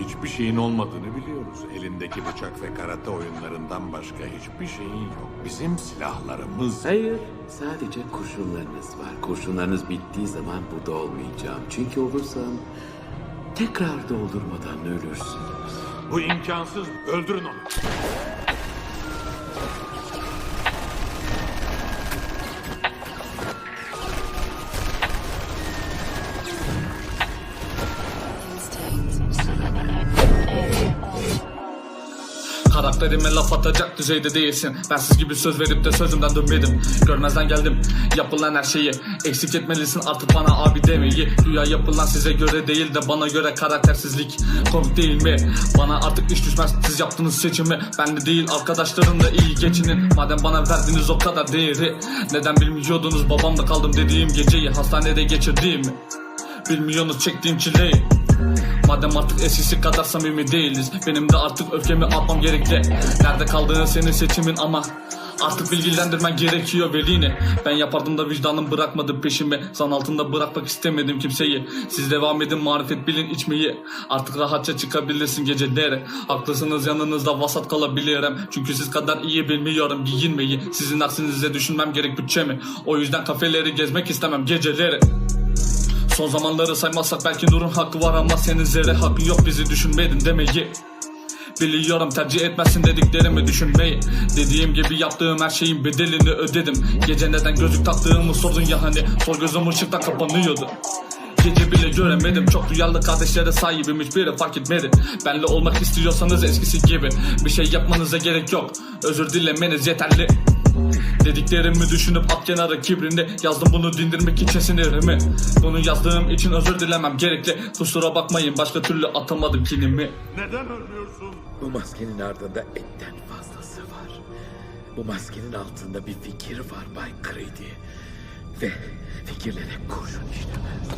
Hiçbir şeyin olmadığını biliyoruz. Elindeki bıçak ve karate oyunlarından başka hiçbir şeyin yok. Bizim silahlarımız... Hayır, sadece kurşunlarınız var. Kurşunlarınız bittiği zaman burada olmayacağım. Çünkü olursam tekrar doldurmadan ölürsünüz. Bu imkansız. Öldürün onu. Karakterime laf atacak düzeyde değilsin. Ben siz gibi söz verip de sözümden dönmedim. Görmezden geldim yapılan her şeyi. Eksik etmelisin artık bana abi demeyi. Güya yapılan size göre değil de bana göre karaktersizlik. Komik değil mi? Bana artık iş düşmez. Siz yaptığınız seçimi. Ben de değil arkadaşlarım da iyi geçinin. Madem bana verdiniz o kadar değeri. Neden bilmiyordunuz? Babamla kaldım dediğim geceyi Hastanede geçirdiğimi Bilmiyorsunuz çektiğim çileyi Madem artık eskisi kadar samimi değiliz Benim de artık öfkemi atmam gerekli. Nerede kaldığın senin seçimin ama Artık bilgilendirmen gerekiyor velini Ben yapardım da vicdanım bırakmadı peşimi. Zan altında bırakmak istemedim kimseyi. Siz devam edin marifet bilin içmeyi. Artık rahatça çıkabilirsin gecelere Haklısınız yanınızda vasat kalabilirim. Çünkü siz kadar iyi bilmiyorum giyinmeyi. Sizin aksinize düşünmem gerek bütçemi. O yüzden kafeleri gezmek istemem geceleri Son zamanları saymazsak belki Nur'un hakkı var ama senin zerre hakkı yok bizi düşünmedin demeyi. Biliyorum tercih etmezsin dediklerimi düşünmeyi. Dediğim gibi yaptığım her şeyin bedelini ödedim. Gece neden gözlük taktığımı sordun ya hani Sol gözüm ışıkta kapanıyordu. Gece bile göremedim Çok duyarlı kardeşlere sahibim hiçbiri fark etmedi. Benle olmak istiyorsanız eskisi gibi Bir şey yapmanıza gerek yok. Özür dilemeniz yeterli Dediklerimi düşünüp at kenara kibrini Yazdım bunu dindirmek için sinirimi Bunu yazdığım için özür dilemem gerekli Kusura bakmayın başka türlü atamadım kinimi Neden ölmüyorsun? Bu maskenin ardında etten fazlası var. Bu maskenin altında bir fikir var Bay Creedy. Ve fikirlere kurşun işlemez.